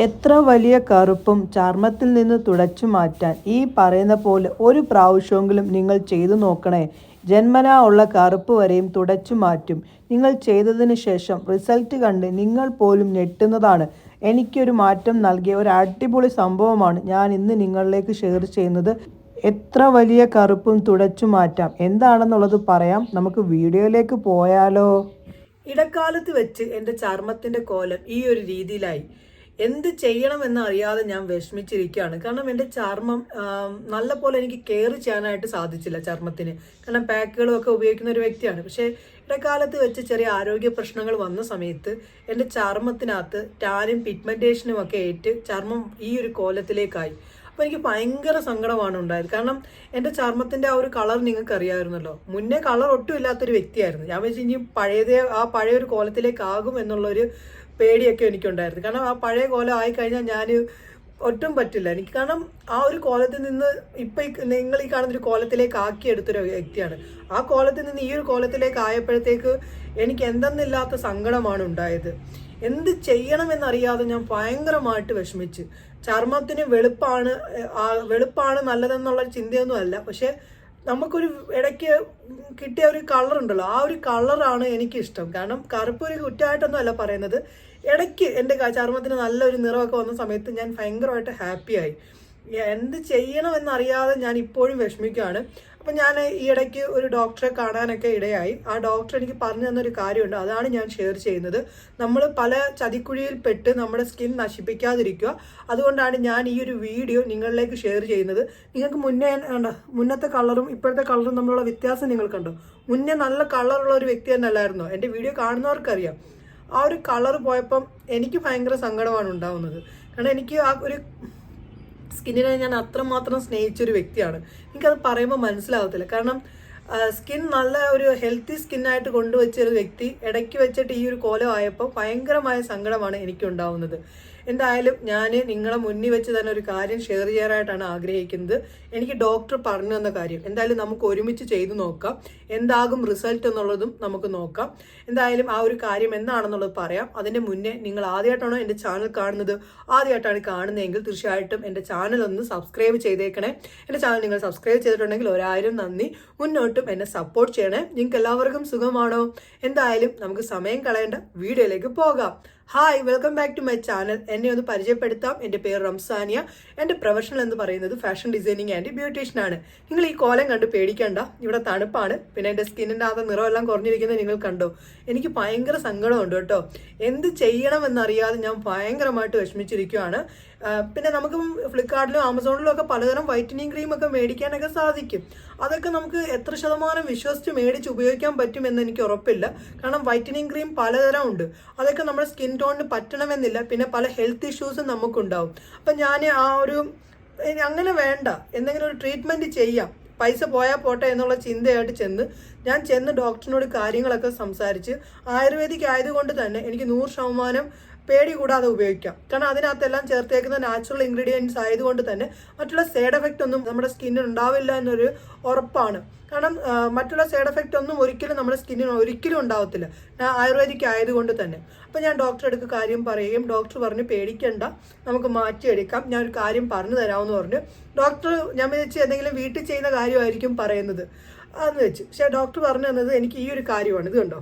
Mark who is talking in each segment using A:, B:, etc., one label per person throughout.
A: എത്ര വലിയ കറുപ്പും ചർമ്മത്തിൽ നിന്ന് തുടച്ചു മാറ്റാൻ ഈ പറയുന്ന പോലെ ഒരു പ്രാവശ്യമെങ്കിലും നിങ്ങൾ ചെയ്തു നോക്കണേ. ജന്മനാ ഉള്ള കറുപ്പ് വരെയും തുടച്ചു മാറ്റും. നിങ്ങൾ ചെയ്തതിന് ശേഷം റിസൾട്ട് കണ്ട് നിങ്ങൾ പോലും ഞെട്ടുന്നതാണ്. എനിക്കൊരു മാറ്റം നൽകിയ ഒരു അടിപൊളി സംഭവമാണ് ഞാൻ ഇന്ന് നിങ്ങളിലേക്ക് ഷെയർ ചെയ്യുന്നത്. എത്ര വലിയ കറുപ്പും തുടച്ചു മാറ്റാം. എന്താണെന്നുള്ളത് പറയാം. നമുക്ക് വീഡിയോയിലേക്ക് പോയാലോ. ഇടക്കാലത്ത് വെച്ച് എന്റെ ചർമ്മത്തിന്റെ കോലം ഈ ഒരു രീതിയിലായി. എന്ത് ചെയ്യണമെന്ന് അറിയാതെ ഞാൻ വിഷമിച്ചിരിക്കുകയാണ്. കാരണം എന്റെ ചർമ്മം നല്ല പോലെ എനിക്ക് കെയർ ചെയ്യാനായിട്ട് സാധിച്ചില്ല ചർമ്മത്തിന്. കാരണം പാക്കുകളും ഒക്കെ ഉപയോഗിക്കുന്ന ഒരു വ്യക്തിയാണ്. പക്ഷേ ഇടക്കാലത്ത് വെച്ച് ചെറിയ ആരോഗ്യ പ്രശ്നങ്ങൾ വന്ന സമയത്ത് എന്റെ ചർമ്മത്തിനകത്ത് ടാനും പിഗ്മെന്റേഷനും ഒക്കെ ഏറ്റ് ചർമ്മം ഈ ഒരു കോലത്തിലേക്കായി. അപ്പോൾ എനിക്ക് ഭയങ്കര സങ്കടമാണ് ഉണ്ടായത്. കാരണം എന്റെ ചർമ്മത്തിന്റെ ആ ഒരു കളർ നിങ്ങൾക്ക് അറിയാമായിരുന്നല്ലോ മുന്നേ കളർ ഒട്ടും ഇല്ലാത്തൊരു വ്യക്തിയായിരുന്നു. ഞാൻ വെച്ച് ഇനി പഴയതേ ആ പഴയ ഒരു കോലത്തിലേക്കാകും എന്നുള്ളൊരു പേടിയൊക്കെ എനിക്കുണ്ടായിരുന്നു. കാരണം ആ പഴയ കോലം ആയി കഴിഞ്ഞാൽ ഞാൻ ഒട്ടും പറ്റില്ല. എനിക്ക് കാരണം ആ ഒരു കോലത്തിൽ നിന്ന് ഇപ്പൊ നിങ്ങൾ ഈ കാണുന്ന ഒരു കോലത്തിലേക്ക് ആക്കിയെടുത്തൊരു വ്യക്തിയാണ്. ആ കോലത്തിൽ നിന്ന് ഈ ഒരു കോലത്തിലേക്ക് ആയപ്പോഴത്തേക്ക് എനിക്ക് എന്തെന്നില്ലാത്ത സങ്കടമാണ് ഉണ്ടായത്. എന്ത് ചെയ്യണമെന്നറിയാതെ ഞാൻ ഭയങ്കരമായിട്ട് വിഷമിച്ച്. ചർമ്മത്തിന് വെളുപ്പാണ് വെളുപ്പാണ് നല്ലതെന്നുള്ള ചിന്തയൊന്നും അല്ല. പക്ഷെ നമുക്കൊരു ഇടയ്ക്ക് കിട്ടിയ ഒരു കളർ ഉണ്ടല്ലോ ആ ഒരു കളറാണ് എനിക്കിഷ്ടം. കാരണം കറുപ്പ് ഒരു കുറ്റമായിട്ടൊന്നും അല്ല പറയുന്നത്. ഇടയ്ക്ക് എന്റെ ചർമ്മത്തിന് നല്ലൊരു നിറമൊക്കെ വന്ന സമയത്ത് ഞാൻ ഭയങ്കരമായിട്ട് ഹാപ്പിയായി. എന്ത് ചെയ്യണമെന്നറിയാതെ ഞാൻ ഇപ്പോഴും വിഷമിക്കുകയാണ്. അപ്പം ഞാൻ ഈ ഇടയ്ക്ക് ഒരു ഡോക്ടറെ കാണാനൊക്കെ ഇടയായി. ആ ഡോക്ടർ എനിക്ക് പറഞ്ഞു തന്നൊരു കാര്യമുണ്ട്. അതാണ് ഞാൻ ഷെയർ ചെയ്യുന്നത്. നമ്മൾ പല ചതിക്കുഴിയിൽ പെട്ട് നമ്മുടെ സ്കിൻ നശിപ്പിക്കാതിരിക്കുക. അതുകൊണ്ടാണ് ഞാൻ ഈ ഒരു വീഡിയോ നിങ്ങളിലേക്ക് ഷെയർ ചെയ്യുന്നത്. നിങ്ങൾക്ക് മുന്നേ മുന്നത്തെ കളറും ഇപ്പോഴത്തെ കളറും തമ്മിലുള്ള വ്യത്യാസം നിങ്ങൾ കണ്ടോ. മുന്നേ നല്ല കളറുള്ള ഒരു വ്യക്തി തന്നെ അല്ലായിരുന്നോ എന്റെ വീഡിയോ കാണുന്നവർക്കറിയാം. ആ ഒരു കളർ പോയപ്പം എനിക്ക് ഭയങ്കര സങ്കടമാണ് ഉണ്ടാവുന്നത്. കാരണം എനിക്ക് ആ ഒരു സ്കിന്നിനെ ഞാൻ അത്രമാത്രം സ്നേഹിച്ചൊരു വ്യക്തിയാണ്. എനിക്കത് പറയുമ്പോൾ മനസ്സിലാവത്തില്ല. കാരണം സ്കിൻ നല്ല ഒരു ഹെൽത്തി സ്കിന്നായിട്ട് കൊണ്ടുവച്ച ഒരു വ്യക്തി ഇടയ്ക്ക് വെച്ചിട്ട് ഈ ഒരു കോലമായപ്പോൾ ഭയങ്കരമായ സങ്കടമാണ് എനിക്കുണ്ടാവുന്നത് എന്തായാലും ഞാൻ നിങ്ങളെ മുന്നിൽ വെച്ച് തന്നെ ഒരു കാര്യം ഷെയർ ചെയ്യാനായിട്ടാണ് ആഗ്രഹിക്കുന്നത്. എനിക്ക് ഡോക്ടർ പറഞ്ഞു തന്ന കാര്യം. എന്തായാലും നമുക്ക് ഒരുമിച്ച് ചെയ്തു നോക്കാം. എന്താകും റിസൾട്ട് എന്നുള്ളതും നമുക്ക് നോക്കാം. എന്തായാലും ആ ഒരു കാര്യം എന്താണെന്നുള്ളത് പറയാം. അതിന്റെ മുന്നേ നിങ്ങൾ ആദ്യമായിട്ടാണോ എന്റെ ചാനൽ കാണുന്നത്? ആദ്യമായിട്ടാണ് കാണുന്നതെങ്കിൽ തീർച്ചയായിട്ടും എന്റെ ചാനൽ ഒന്ന് സബ്സ്ക്രൈബ് ചെയ്തേക്കണേ. എന്റെ ചാനൽ നിങ്ങൾ സബ്സ്ക്രൈബ് ചെയ്തിട്ടുണ്ടെങ്കിൽ ഒരായിരം നന്ദി. മുന്നോട്ടും എന്നെ സപ്പോർട്ട് ചെയ്യണേ. നിങ്ങൾക്ക് എല്ലാവർക്കും സുഖമാണോ? എന്തായാലും നമുക്ക് സമയം കളയേണ്ട വീഡിയോയിലേക്ക് പോകാം. Hi welcome back to my channel എന്നെ ഒന്ന് പരിചയപ്പെടുത്താം. എന്റെ പേര് റംസാനിയ. എന്റെ പ്രൊഫഷണൽ എന്ന് പറയുന്നത് ഫാഷൻ ഡിസൈനിങ് ആൻഡ് ബ്യൂട്ടീഷ്യൻ ആണ്. നിങ്ങൾ ഈ കോലം കണ്ട് പേടിക്കണ്ട. ഇവിടെ തണുപ്പാണ്. പിന്നെ എന്റെ സ്കിന്നിന്റെ ആകെ നിറമെല്ലാം കുറഞ്ഞിരിക്കുന്നത് നിങ്ങൾ കണ്ടോ? എനിക്ക് ഭയങ്കര സങ്കടമുണ്ട് കേട്ടോ. എന്ത് ചെയ്യണമെന്നറിയാതെ ഞാൻ ഭയങ്കരമായിട്ട് വിഷമിച്ചിരിക്കുകയാണ് പിന്നെ നമുക്ക് ഫ്ലിപ്കാർട്ടിലും ആമസോണിലും ഒക്കെ പലതരം വൈറ്റനിങ് ക്രീം ഒക്കെ മേടിക്കാനൊക്കെ സാധിക്കും. അതൊക്കെ നമുക്ക് എത്ര ശതമാനം വിശ്വസിച്ച് മേടിച്ച് ഉപയോഗിക്കാൻ പറ്റുമെന്ന് എനിക്ക് ഉറപ്പില്ല. കാരണം വൈറ്റനിങ് ക്രീം പലതരം ഉണ്ട്. അതൊക്കെ നമ്മുടെ സ്കിൻ ടോണിന് പറ്റണമെന്നില്ല. പിന്നെ പല ഹെൽത്ത് ഇഷ്യൂസും നമുക്കുണ്ടാവും. അപ്പം ഞാൻ ആ ഒരു അങ്ങനെ വേണ്ട. എന്തെങ്കിലും ഒരു ട്രീറ്റ്മെന്റ് ചെയ്യാം. പൈസ പോയാൽ പോട്ടെ എന്നുള്ള ചിന്തയായിട്ട് ചെന്ന് ഞാൻ ചെന്ന് ഡോക്ടറിനോട് കാര്യങ്ങളൊക്കെ സംസാരിച്ച് ആയുർവേദിക് ആയതുകൊണ്ട് തന്നെ എനിക്ക് നൂറ് ശതമാനം പേടി കൂടാതെ ഉപയോഗിക്കാം. കാരണം അതിനകത്തെല്ലാം ചേർത്തേക്കുന്ന നാച്ചുറൽ ഇൻഗ്രീഡിയൻസ് ആയതുകൊണ്ട് തന്നെ മറ്റുള്ള സൈഡ് എഫക്റ്റ് ഒന്നും നമ്മുടെ സ്കിന്നിന് ഉണ്ടാവില്ല എന്നൊരു ഉറപ്പാണ്. കാരണം മറ്റുള്ള സൈഡ് എഫക്റ്റ് ഒന്നും ഒരിക്കലും നമ്മുടെ സ്കിന്നിന് ഒരിക്കലും ഉണ്ടാവത്തില്ല. ആയുർവേദിക് ആയതുകൊണ്ട് തന്നെ. അപ്പം ഞാൻ ഡോക്ടറെ അടുക്ക് കാര്യം പറയുകയും ഡോക്ടർ പറഞ്ഞു പേടിക്കണ്ട നമുക്ക് മാറ്റിയെടുക്കാം. ഞാൻ ഒരു കാര്യം പറഞ്ഞു തരാമെന്ന് പറഞ്ഞു. ഡോക്ടർ ഞാൻ വിചാരിച്ചു എന്തെങ്കിലും വീട്ടിൽ ചെയ്യുന്ന കാര്യമായിരിക്കും പറയുന്നത്. അതെന്ന് വെച്ച്. പക്ഷേ ഡോക്ടർ പറഞ്ഞു തന്നത് എനിക്ക് ഈ ഒരു കാര്യമാണ്. ഇത് കണ്ടോ?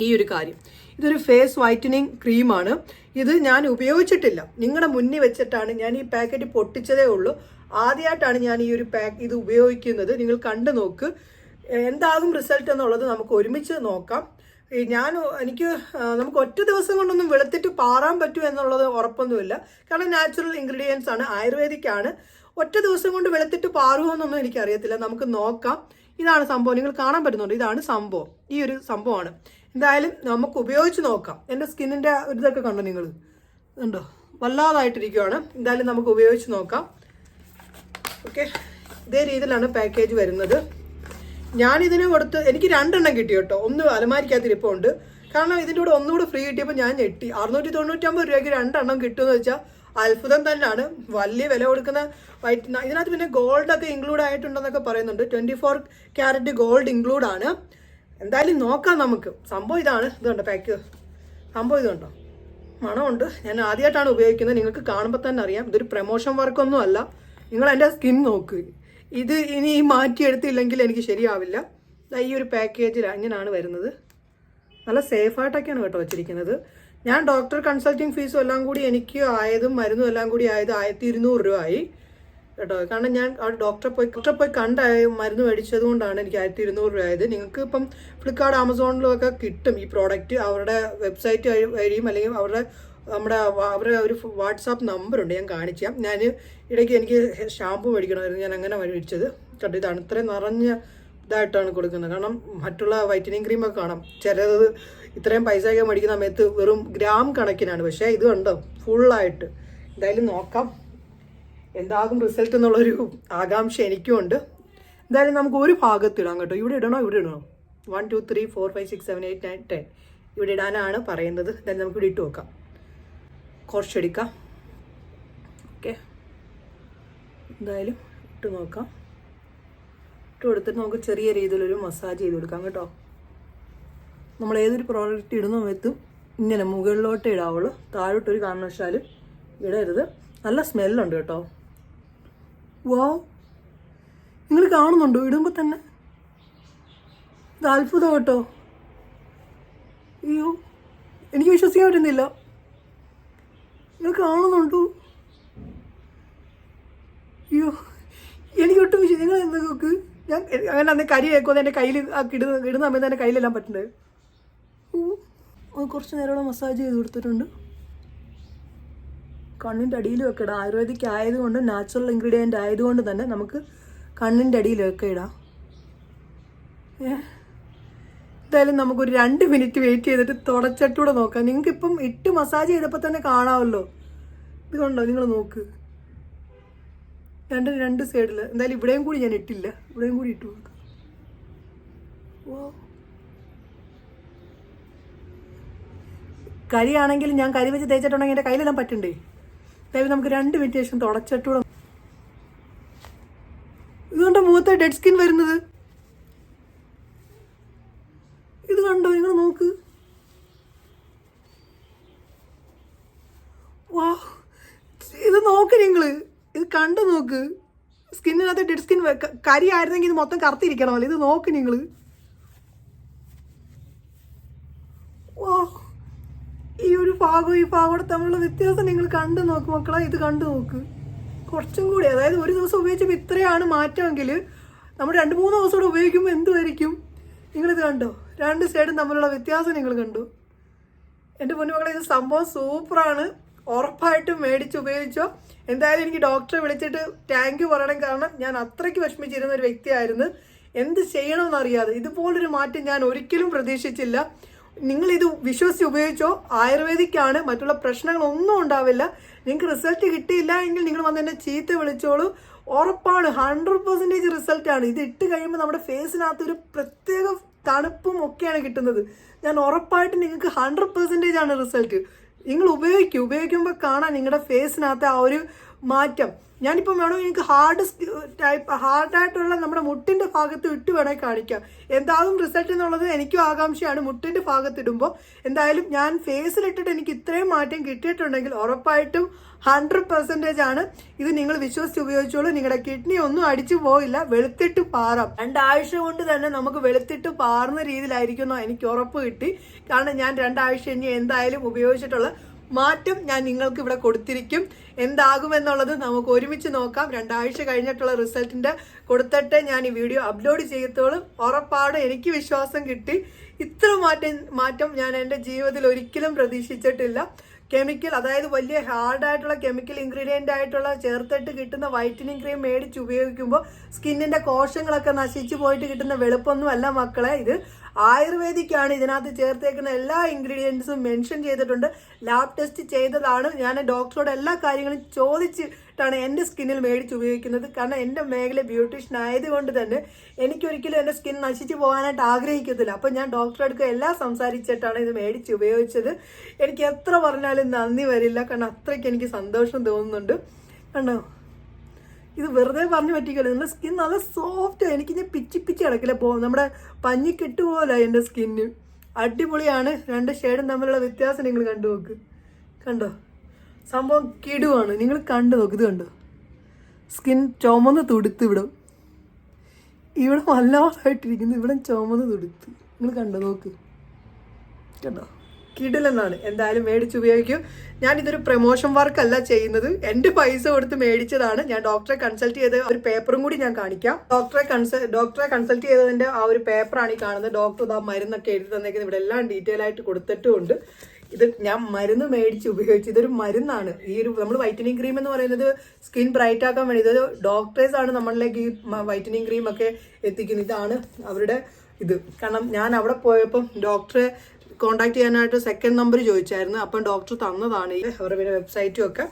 A: ഈ ഒരു കാര്യം. ഇതൊരു ഫേസ് വൈറ്റനിങ് ക്രീമാണ്. ഇത് ഞാൻ ഉപയോഗിച്ചിട്ടില്ല. നിങ്ങളുടെ മുന്നിൽ വെച്ചിട്ടാണ് ഞാൻ ഈ പാക്കറ്റ് പൊട്ടിച്ചതേ ഉള്ളൂ. ആദ്യമായിട്ടാണ് ഞാൻ ഈ ഒരു പാക്ക് ഇത് ഉപയോഗിക്കുന്നത്. നിങ്ങൾ കണ്ടു നോക്ക്. എന്താകും റിസൾട്ട് എന്നുള്ളത് നമുക്ക് ഒരുമിച്ച് നോക്കാം. ഞാൻ എനിക്ക് നമുക്ക് ഒറ്റ ദിവസം കൊണ്ടൊന്നും വെളുത്തിട്ട് പാറാൻ പറ്റൂ എന്നുള്ളത് ഉറപ്പൊന്നുമില്ല. കാരണം നാച്ചുറൽ ഇൻഗ്രീഡിയൻസ് ആണ് ആയുർവേദിക് ആണ് ഒറ്റ ദിവസം കൊണ്ട് വെളുത്തിട്ട് പാറുമോ എന്നൊന്നും എനിക്കറിയത്തില്ല. നമുക്ക് നോക്കാം. ഇതാണ് സംഭവം. നിങ്ങൾ കാണാൻ പറ്റുന്നുണ്ട്. ഇതാണ് സംഭവം. ഈ ഒരു സംഭവമാണ്. എന്തായാലും നമുക്ക് ഉപയോഗിച്ച് നോക്കാം. എന്റെ സ്കിന്നിന്റെ ഒരിതൊക്കെ കണ്ടോ നിങ്ങൾ? ഉണ്ടോ വല്ലാതായിട്ടിരിക്കുവാണ്. എന്തായാലും നമുക്ക് ഉപയോഗിച്ച് നോക്കാം. ഓക്കെ. ഇതേ രീതിയിലാണ് പാക്കേജ് വരുന്നത്. ഞാൻ ഇതിന് കൊടുത്ത് എനിക്ക് രണ്ടെണ്ണം കിട്ടി കേട്ടോ. ഒന്ന് അലമാരിക്കകത്ത് ഇരിപ്പുണ്ട്. കാരണം ഇതിന്റെ കൂടെ ഒന്നുകൂടെ ഫ്രീ കിട്ടിയപ്പോൾ ഞാൻ ഞെട്ടി. അറുന്നൂറ്റി തൊണ്ണൂറ്റമ്പത് രൂപയ്ക്ക് രണ്ടെണ്ണം കിട്ടുമെന്ന് വെച്ചാൽ അത്ഭുതം തന്നെയാണ്. വലിയ വില കൊടുക്കുന്ന വൈറ്റ് ഇതിനകത്ത് പിന്നെ ഗോൾഡൊക്കെ ഇൻക്ലൂഡ് ആയിട്ടുണ്ടെന്നൊക്കെ പറയുന്നുണ്ട്. Twenty four carat gold include ആണ്. എന്തായാലും നോക്കാം നമുക്ക്. സംഭവം ഇതാണ്. ഇതുണ്ടോ പാക്ക് സംഭവം ഇതുണ്ടോ
B: മണമുണ്ട്. ഞാൻ ആദ്യമായിട്ടാണ് ഉപയോഗിക്കുന്നത്. നിങ്ങൾക്ക് കാണുമ്പോൾ തന്നെ അറിയാം. ഇതൊരു പ്രൊമോഷൻ വർക്കൊന്നും അല്ല. നിങ്ങൾ എന്റെ സ്കിൻ നോക്ക്. ഇത് ഇനി മാറ്റിയെടുത്തില്ലെങ്കിൽ എനിക്ക് ശരിയാവില്ല. ഈ ഒരു പാക്കേജിൽ അങ്ങനെയാണ് വരുന്നത്. നല്ല സേഫായിട്ടൊക്കെയാണ് കേട്ടോ വെച്ചിരിക്കുന്നത്. ഞാൻ ഡോക്ടർ കൺസൾട്ടിങ് ഫീസും എല്ലാം കൂടി എനിക്ക് ആയതും മരുന്നും എല്ലാം കൂടി ആയത് ആയിരത്തി ഇരുന്നൂറ് രൂപ ആയി കേട്ടോ. കാരണം ഞാൻ ആ ഡോക്ടറെ പോയി ഡോക്ടറെ പോയി കണ്ട മരുന്ന് മേടിച്ചത് കൊണ്ടാണ് എനിക്ക് ആയിരത്തി ഇരുന്നൂറ് രൂപ ആയത്. നിങ്ങൾക്ക് ഇപ്പം ഫ്ലിപ്കാർട്ട് ആമസോണിലും ഒക്കെ കിട്ടും ഈ പ്രോഡക്റ്റ് അവരുടെ വെബ്സൈറ്റ് വഴി വഴിയും അല്ലെങ്കിൽ അവരുടെ നമ്മുടെ അവരുടെ ഒരു വാട്സാപ്പ് നമ്പറുണ്ട് ഞാൻ കാണിച്ചാം ഞാൻ ഇടയ്ക്ക് എനിക്ക് ഷാമ്പു മേടിക്കണമായിരുന്നു ഞാൻ അങ്ങനെ മേടിച്ചത്. കണ്ടു ഇതാണ് ഇത്രയും നിറഞ്ഞ ഇതായിട്ടാണ് കൊടുക്കുന്നത്. കാരണം മറ്റുള്ള വൈറ്റനിങ് ക്രീമൊക്കെ കാണാം. ചിലത് ഇത്രയും പൈസയൊക്കെ മേടിക്കുന്ന സമയത്ത് വെറും ഗ്രാം കണക്കിനാണ്. പക്ഷേ ഇത് കണ്ടോ ഫുള്ളായിട്ട് എന്തായാലും നോക്കാം. എന്താകും റിസൾട്ട് എന്നുള്ളൊരു ആകാംക്ഷ എനിക്കും ഉണ്ട്. എന്തായാലും നമുക്ക് ഒരു ഭാഗത്ത് ഇടാം കേട്ടോ. ഇവിടെ ഇടണോ? ഇവിടെ ഇടണോ? One two three four five six seven eight nine ten ഇവിടെ ഇടാനാണ് പറയുന്നത്. എന്തായാലും നമുക്ക് ഇവിടെ ഇട്ട് നോക്കാം. കുറച്ചെടുക്കാം ഓക്കെ എന്തായാലും ഇട്ട് നോക്കാം. ഇട്ട് കൊടുത്തിട്ട് നമുക്ക് ചെറിയ രീതിയിലൊരു മസാജ് ചെയ്ത് കൊടുക്കാം കേട്ടോ. നമ്മൾ ഏതൊരു പ്രോഡക്റ്റ് ഇടുന്ന സമയത്തും ഇങ്ങനെ മുകളിലോട്ട് ഇടാവുള്ളൂ. താഴോട്ടൊരു കാരണവശാലും ഇടരുത്. നല്ല സ്മെല്ലുണ്ട് കേട്ടോ. വാ നിങ്ങൾ കാണുന്നുണ്ടോ? ഇടുമ്പോൾ തന്നെ. ഇത് അത്ഭുതം കേട്ടോ അയ്യോ എനിക്ക് വിശ്വസിക്കാൻ പറ്റുന്നില്ല. നിങ്ങൾ കാണുന്നുണ്ടോ? അയ്യോ എനിക്ക് ഒട്ടും വിശ്വ നിങ്ങൾ എന്താ നോക്ക്? ഞാൻ അങ്ങനെ അന്ന് കരി വെക്കുമ്പോൾ എന്റെ കയ്യിൽ ഇടുന്ന ഇടുന്ന സമയത്ത് എന്റെ കയ്യിലെല്ലാം അത് കുറച്ച് നേരം മസാജ് ചെയ്ത് കൊടുത്തിട്ടുണ്ട്. കണ്ണിന്റെ അടിയിൽ വെക്കടാം. ആയുർവേദിക് ആയതുകൊണ്ട് നാച്ചുറൽ ഇൻഗ്രീഡിയന്റ് ആയതുകൊണ്ട് തന്നെ നമുക്ക് കണ്ണിന്റെ അടിയിലൊക്കെ ഇടാം എന്തായാലും നമുക്കൊരു രണ്ട് മിനിറ്റ് വെയിറ്റ് ചെയ്തിട്ട് തുടച്ചിട്ടൂടെ നോക്കാം. നിങ്ങൾക്ക് ഇപ്പം ഇട്ട് മസാജ് ചെയ്തപ്പോൾ തന്നെ കാണാമല്ലോ. ഇത് കണ്ടോ? നിങ്ങൾ നോക്ക്. രണ്ട് രണ്ട് സൈഡിൽ എന്തായാലും ഇവിടെയും കൂടി ഞാൻ ഇട്ടില്ല. ഇവിടെയും കൂടി ഇട്ട് നോക്കാം ഓ കരിയാണെങ്കിൽ ഞാൻ കരി വെച്ച് തേച്ചിട്ടുണ്ടെങ്കിൽ എന്റെ കയ്യിലെല്ലാം പറ്റണ്ടേ അതായത് നമുക്ക് രണ്ട് മിനിറ്റ് ശേഷം തുടച്ചിട്ടൂടെ. ഇതുകൊണ്ട് മുഖത്തെ ഡെഡ് സ്കിൻ വരുന്നത്. ഇത് കണ്ടോ? നിങ്ങൾ നോക്ക്. വാ. ഇത് നോക്ക് നിങ്ങൾ ഇത് കണ്ടു നോക്ക്. സ്കിന്നിനകത്ത് ഡെഡ് സ്കിൻ കരിയായിരുന്നെങ്കിൽ ഇത് മൊത്തം കറുത്തിരിക്കണമല്ലോ. ഇത് നോക്ക് നിങ്ങൾ വാ ഭാഗവും ഈ ഭാഗവും തമ്മിലുള്ള വ്യത്യാസം നിങ്ങൾ കണ്ടു നോക്ക് മക്കളെ ഇത് കണ്ടു നോക്ക്. കുറച്ചും കൂടി അതായത് ഒരു ദിവസം ഉപയോഗിച്ചപ്പോൾ ഇത്രയാണ് മാറ്റമെങ്കിൽ നമ്മൾ രണ്ട് മൂന്ന് ദിവസം കൂടെ ഉപയോഗിക്കുമ്പോൾ എന്തുമായിരിക്കും നിങ്ങളിത് കണ്ടോ? രണ്ട് സൈഡും തമ്മിലുള്ള വ്യത്യാസം നിങ്ങൾ കണ്ടു. എന്റെ പൊന്നുമക്കളെ ഇത് സംഭവം സൂപ്പറാണ്. ഉറപ്പായിട്ടും മേടിച്ച് ഉപയോഗിച്ചോ. എന്തായാലും എനിക്ക് ഡോക്ടറെ വിളിച്ചിട്ട് താങ്ക് യു പറയണം. കാരണം ഞാൻ അത്രയ്ക്ക് വിഷമിച്ചിരുന്ന ഒരു വ്യക്തിയായിരുന്നു. എന്ത് ചെയ്യണമെന്നറിയാതെ ഇതുപോലൊരു മാറ്റം ഞാൻ ഒരിക്കലും പ്രതീക്ഷിച്ചില്ല. നിങ്ങൾ ഇത് വിശ്വസിച്ച് ഉപയോഗിച്ചോ? ആയുർവേദിക്കാണ് മറ്റുള്ള പ്രശ്നങ്ങളൊന്നും ഉണ്ടാവില്ല. നിങ്ങൾക്ക് റിസൾട്ട് കിട്ടിയില്ല എങ്കിൽ നിങ്ങൾ വന്ന് എന്നെ ചീത്ത വിളിച്ചോളൂ. ഉറപ്പാണ് ഹൺഡ്രഡ് പെർസെന്റേജ് റിസൾട്ടാണ് ഇത് ഇട്ട് കഴിയുമ്പോൾ നമ്മുടെ ഫേസിനകത്ത് ഒരു പ്രത്യേക തണുപ്പും ഒക്കെയാണ് കിട്ടുന്നത്. ഞാൻ ഉറപ്പായിട്ട് നിങ്ങൾക്ക് ഹൺഡ്രഡ് പെർസെന്റേജ് ആണ് റിസൾട്ട് നിങ്ങൾ ഉപയോഗിക്കും. ഉപയോഗിക്കുമ്പോൾ കാണാൻ നിങ്ങളുടെ ഫേസിനകത്ത് ആ ഒരു മാറ്റം. ഞാനിപ്പം വേണമെങ്കിൽ എനിക്ക് ഹാർഡ് ടൈപ്പ് ഹാർഡായിട്ടുള്ള നമ്മുടെ മുട്ടിന്റെ ഭാഗത്ത് ഇട്ട് വേണേൽ കാണിക്കാം. എന്താകും റിസൾട്ട് എന്നുള്ളത് എനിക്കും ആകാംക്ഷയാണ്. മുട്ടിന്റെ ഭാഗത്ത് ഇടുമ്പോൾ എന്തായാലും ഞാൻ ഫേസിലിട്ടിട്ട് എനിക്ക് ഇത്രയും മാറ്റം കിട്ടിയിട്ടുണ്ടെങ്കിൽ ഉറപ്പായിട്ടും ഹൺഡ്രഡ് പെർസെന്റേജ് ആണ്. ഇത് നിങ്ങൾ വിശ്വസിച്ച് ഉപയോഗിച്ചോളൂ. നിങ്ങളുടെ കിഡ്നി ഒന്നും അടിച്ചു പോയില്ല വെളുത്തിട്ട് പാറാം. രണ്ടാഴ്ച കൊണ്ട് തന്നെ നമുക്ക് വെളുത്തിട്ട് പാറുന്ന രീതിയിലായിരിക്കുന്നു. എനിക്ക് ഉറപ്പ് കിട്ടി. കാരണം ഞാൻ രണ്ടാഴ്ച ഇനി എന്തായാലും ഉപയോഗിച്ചിട്ടുള്ള മാറ്റം ഞാൻ നിങ്ങൾക്ക് ഇവിടെ കൊടുത്തിരിക്കും. എന്താകുമെന്നുള്ളത് നമുക്ക് ഒരുമിച്ച് നോക്കാം. രണ്ടാഴ്ച കഴിഞ്ഞിട്ടുള്ള റിസൾട്ടിന്റെ കൊടുത്തിട്ട് ഞാൻ ഈ വീഡിയോ അപ്ലോഡ് ചെയ്യത്തോളും. ഉറപ്പാണ് എനിക്ക് വിശ്വാസം കിട്ടി. ഇത്ര മാറ്റം മാറ്റം ഞാൻ എന്റെ ജീവിതത്തിൽ ഒരിക്കലും പ്രതീക്ഷിച്ചിട്ടില്ല. കെമിക്കൽ അതായത് വലിയ ഹാർഡായിട്ടുള്ള കെമിക്കൽ ഇൻഗ്രീഡിയന്റ് ആയിട്ടുള്ള ചേർത്തിട്ട് കിട്ടുന്ന വൈറ്റനിങ് ക്രീം മേടിച്ച് ഉപയോഗിക്കുമ്പോൾ സ്കിന്നിന്റെ കോശങ്ങളൊക്കെ നശിച്ചു പോയിട്ട് കിട്ടുന്ന വെളുപ്പൊന്നും അല്ല മക്കളെ. ഇത് ആയുർവേദിക്കാണ് ഇതിനകത്ത് ചേർത്തേക്കുന്ന എല്ലാ ഇൻഗ്രീഡിയൻസും മെൻഷൻ ചെയ്തിട്ടുണ്ട്. ലാബ് ടെസ്റ്റ് ചെയ്തതാണ്. ഞാൻ ഡോക്ടറോട് എല്ലാ കാര്യങ്ങളും ചോദിച്ചിട്ടാണ് എന്റെ സ്കിന്നിൽ മേടിച്ച് ഉപയോഗിക്കുന്നത്. കാരണം എന്റെ മേഖല ബ്യൂട്ടീഷ്യൻ ആയതുകൊണ്ട് തന്നെ എനിക്കൊരിക്കലും എന്റെ സ്കിൻ നശിച്ചു പോകാനായിട്ട് ആഗ്രഹിക്കത്തില്ല. അപ്പം ഞാൻ ഡോക്ടറെ അടുക്ക എല്ലാം സംസാരിച്ചിട്ടാണ് ഇത് മേടിച്ച് ഉപയോഗിച്ചത്. എനിക്ക് എത്ര പറഞ്ഞാലും നന്ദി വരില്ല. കാരണം അത്രയ്ക്ക് എനിക്ക് സന്തോഷം തോന്നുന്നുണ്ട്. കണ്ടോ? ഇത് വെറുതെ പറഞ്ഞു പറ്റിക്കല്ലോ? നിങ്ങളുടെ സ്കിൻ നല്ല സോഫ്റ്റ് എനിക്ക് ഞാൻ പിച്ചി പിച്ചി കിടക്കില്ല. പോകും നമ്മുടെ പഞ്ഞി പോലെ എന്റെ സ്കിന്ന് അടിപൊളിയാണ്. രണ്ട് ഷെയ്ഡും തമ്മിലുള്ള വ്യത്യാസം നിങ്ങൾ കണ്ടു നോക്ക്. കണ്ടോ? സംഭവം കിടുവാണ്. നിങ്ങൾ കണ്ടു നോക്ക് ഇത് കണ്ടോ? സ്കിൻ ചുമന്ന് തുടുത്ത് ഇവിടെ. ഇവിടെ വല്ലാതായിട്ടിരിക്കുന്നു. ഇവിടെ ചുമന്ന് തുടുത്ത്. നിങ്ങൾ കണ്ടോ? നോക്ക്. കണ്ടോ? കിടിലെന്നാണ്. എന്തായാലും മേടിച്ച് ഉപയോഗിക്കും. ഞാൻ ഇതൊരു പ്രൊമോഷൻ വർക്ക് അല്ല ചെയ്യുന്നത്. എന്റെ പൈസ കൊടുത്ത് മേടിച്ചതാണ്. ഞാൻ ഡോക്ടറെ കൺസൾട്ട് ചെയ്ത ഒരു പേപ്പറും കൂടി ഞാൻ കാണിക്കാം. ഡോക്ടറെ കൺസൾ ഡോക്ടറെ കൺസൾട്ട് ചെയ്തതിന്റെ ആ ഒരു പേപ്പറാണ് ഈ കാണുന്നത്. ഡോക്ടർ ഇതാ മരുന്നൊക്കെ എഴുതി തന്നേക്കുന്നത്. ഇവിടെ എല്ലാം ഡീറ്റെയിൽ ആയിട്ട് കൊടുത്തിട്ടുമുണ്ട്. ഇത് ഞാൻ മരുന്ന് മേടിച്ച് ഉപയോഗിച്ചു ഇതൊരു മരുന്നാണ്. ഈ ഒരു നമ്മൾ വൈറ്റനിങ് ക്രീം എന്ന് പറയുന്നത് സ്കിൻ ബ്രൈറ്റ് ആക്കാൻ വേണ്ടി. ഇത് ഡോക്ടേഴ്സ് ആണ് നമ്മളിലേക്ക് ഈ വൈറ്റനിങ് ക്രീം ഒക്കെ എത്തിക്കുന്നത്. ഇതാണ് അവരുടെ ഇത്. കാരണം ഞാൻ അവിടെ പോയപ്പം ഡോക്ടറെ കോൺടാക്ട് ചെയ്യാനായിട്ട് സെക്കൻഡ് നമ്പർ ചോദിച്ചായിരുന്നു. അപ്പം ഡോക്ടർ തന്നതാണ് ഈ അവരുടെ പിന്നെ വെബ്സൈറ്റും ഒക്കെ.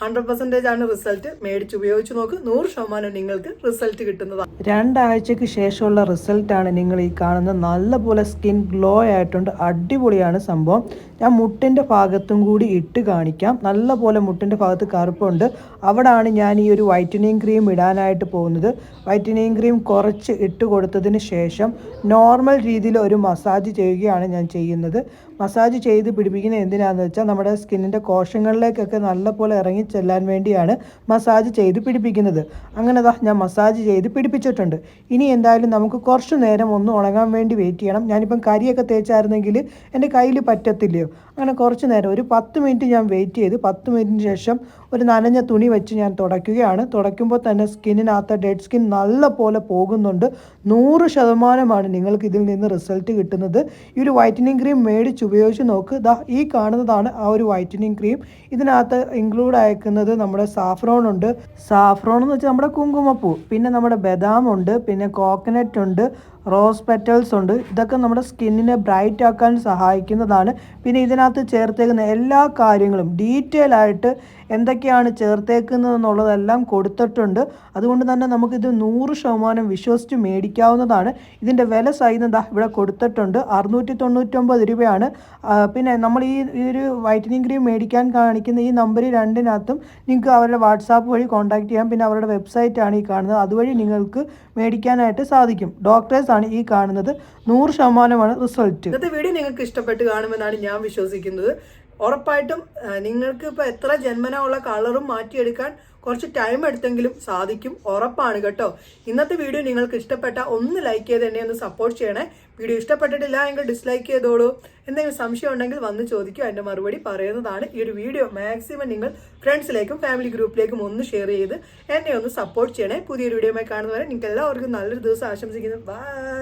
B: ഹൺഡ്രഡ് പെർസെന്റേജ് ആണ് റിസൾട്ട് മേടിച്ച് ഉപയോഗിച്ച് നോക്ക്. നൂറ് ശതമാനം നിങ്ങൾക്ക് റിസൾട്ട് കിട്ടുന്നതാണ്.
A: രണ്ടാഴ്ചക്ക് ശേഷമുള്ള റിസൾട്ടാണ് നിങ്ങൾ ഈ കാണുന്നത് നല്ലപോലെ സ്കിൻ ഗ്ലോ ആയിട്ടുണ്ട്. അടിപൊളിയാണ് സംഭവം. ഞാൻ മുട്ടിന്റെ ഭാഗത്തും കൂടി ഇട്ട് കാണിക്കാം. നല്ല പോലെ മുട്ടിന്റെ ഭാഗത്ത് കറുപ്പുണ്ട്. അവിടാണ് ഞാൻ ഈ ഒരു വൈറ്റനിങ് ക്രീം ഇടാനായിട്ട് പോകുന്നത്. വൈറ്റനിങ് ക്രീം കുറച്ച് ഇട്ട് കൊടുത്തതിന് ശേഷം നോർമൽ രീതിയിൽ ഒരു മസാജ് ചെയ്യുകയാണ് ഞാൻ ചെയ്യുന്നത്. മസാജ് ചെയ്ത് പിടിപ്പിക്കുന്നത് എന്തിനാണെന്ന് വെച്ചാൽ നമ്മുടെ സ്കിന്നിന്റെ കോശങ്ങളിലേക്കൊക്കെ നല്ല പോലെ ഇറങ്ങി ചെല്ലാൻ വേണ്ടിയാണ് മസാജ് ചെയ്ത് പിടിപ്പിക്കുന്നത്. അങ്ങനെ ഞാൻ മസാജ് ചെയ്ത് പിടിപ്പിച്ചിട്ടുണ്ട്. ഇനി എന്തായാലും നമുക്ക് കുറച്ച് നേരം ഒന്ന് ഉണങ്ങാൻ വേണ്ടി വെയിറ്റ് ചെയ്യണം. ഞാനിപ്പം കരിയൊക്കെ തേച്ചായിരുന്നെങ്കിൽ എന്റെ കയ്യിൽ പറ്റത്തില്ലയോ? അങ്ങനെ കുറച്ച് നേരം ഒരു പത്ത് മിനിറ്റ് ഞാൻ വെയിറ്റ് ചെയ്ത് പത്ത് മിനിറ്റിന് ശേഷം ഒരു നനഞ്ഞ തുണി വെച്ച് ഞാൻ തുടയ്ക്കുകയാണ്. തുടയ്ക്കുമ്പോൾ തന്നെ സ്കിന്നിനകത്ത് ഡെഡ് സ്കിൻ നല്ല പോലെ പോകുന്നുണ്ട്. നൂറ് ശതമാനമാണ് നിങ്ങൾക്ക് ഇതിൽ നിന്ന് റിസൾട്ട് കിട്ടുന്നത്. ഈ ഒരു വൈറ്റനിങ് ക്രീം മേടിച്ച് ഉപയോഗിച്ച് നോക്ക്. ദാ ഈ കാണുന്നതാണ് ആ ഒരു വൈറ്റനിങ് ക്രീം ഇതിനകത്ത് ഇൻക്ലൂഡ് അയക്കുന്നത് നമ്മുടെ സാഫ്രോൺ ഉണ്ട്. സാഫ്രോൺ എന്ന് വെച്ചാൽ നമ്മുടെ കുങ്കുമപ്പൂ പിന്നെ നമ്മുടെ ബദാം ഉണ്ട് പിന്നെ കോക്കനട്ട് ഉണ്ട് റോസ് പെറ്റൽസ് ഉണ്ട്. ഇതൊക്കെ നമ്മുടെ സ്കിന്നിനെ ബ്രൈറ്റ് ആക്കാൻ സഹായിക്കുന്നതാണ്. പിന്നെ ഇതിനകത്ത് ചേർത്തേക്കുന്ന എല്ലാ കാര്യങ്ങളും ഡീറ്റെയിൽ ആയിട്ട് എന്തൊക്കെയാണ് ചേർത്തേക്കുന്നത് എന്നുള്ളതെല്ലാം കൊടുത്തിട്ടുണ്ട്. അതുകൊണ്ട് തന്നെ നമുക്കിത് നൂറ് ശതമാനം വിശ്വസിച്ച് മേടിക്കാവുന്നതാണ്. ഇതിന്റെ വില സൈന ഇവിടെ കൊടുത്തിട്ടുണ്ട്. അറുന്നൂറ്റി തൊണ്ണൂറ്റൊമ്പത് രൂപയാണ് പിന്നെ നമ്മൾ ഈ ഒരു വൈറ്റനിങ് ക്രീം മേടിക്കാൻ കാണിക്കുന്ന ഈ നമ്പർ രണ്ടിനകത്തും നിങ്ങൾക്ക് അവരുടെ വാട്സാപ്പ് വഴി കോൺടാക്ട് ചെയ്യാം. പിന്നെ അവരുടെ വെബ്സൈറ്റാണ് ഈ കാണുന്നത്. അതുവഴി നിങ്ങൾക്ക് മേടിക്കാനായിട്ട് സാധിക്കും. ഡോക്ടേഴ്സാണ് ഈ കാണുന്നത്. നൂറ് ശതമാനമാണ് റിസൾട്ട്.
B: ഇന്നത്തെ വീഡിയോ നിങ്ങൾക്ക് ഇഷ്ടപ്പെട്ട് കാണുമെന്നാണ് ഞാൻ വിശ്വസിക്കുന്നത്. ഉറപ്പായിട്ടും നിങ്ങൾക്ക് ഇപ്പോൾ എത്ര ജന്മന ഉള്ള കളറും മാറ്റിയെടുക്കാൻ കുറച്ച് ടൈം എടുത്തെങ്കിലും സാധിക്കും. ഉറപ്പാണ് കേട്ടോ. ഇന്നത്തെ വീഡിയോ നിങ്ങൾക്ക് ഇഷ്ടപ്പെട്ട ഒന്ന് ലൈക്ക് ചെയ്ത് എന്നെ ഒന്ന് സപ്പോർട്ട് ചെയ്യണേ. വീഡിയോ ഇഷ്ടപ്പെട്ടിട്ടില്ല എങ്കിൽ ഡിസ്ലൈക്ക് ചെയ്തോളൂ. എന്തെങ്കിലും സംശയം ഉണ്ടെങ്കിൽ വന്ന് ചോദിക്കുക എന്റെ മറുപടി പറയുന്നതാണ് ഈ ഒരു വീഡിയോ മാക്സിമം നിങ്ങൾ ഫ്രണ്ട്സിലേക്കും ഫാമിലി ഗ്രൂപ്പിലേക്കും ഒന്ന് ഷെയർ ചെയ്ത് എന്നെ ഒന്ന് സപ്പോർട്ട് ചെയ്യണേ. പുതിയൊരു വീഡിയോയുമായി കാണുന്നവരെ നിങ്ങൾക്ക് എല്ലാവർക്കും നല്ലൊരു ദിവസം ആശംസിക്കുന്നു. ബൈ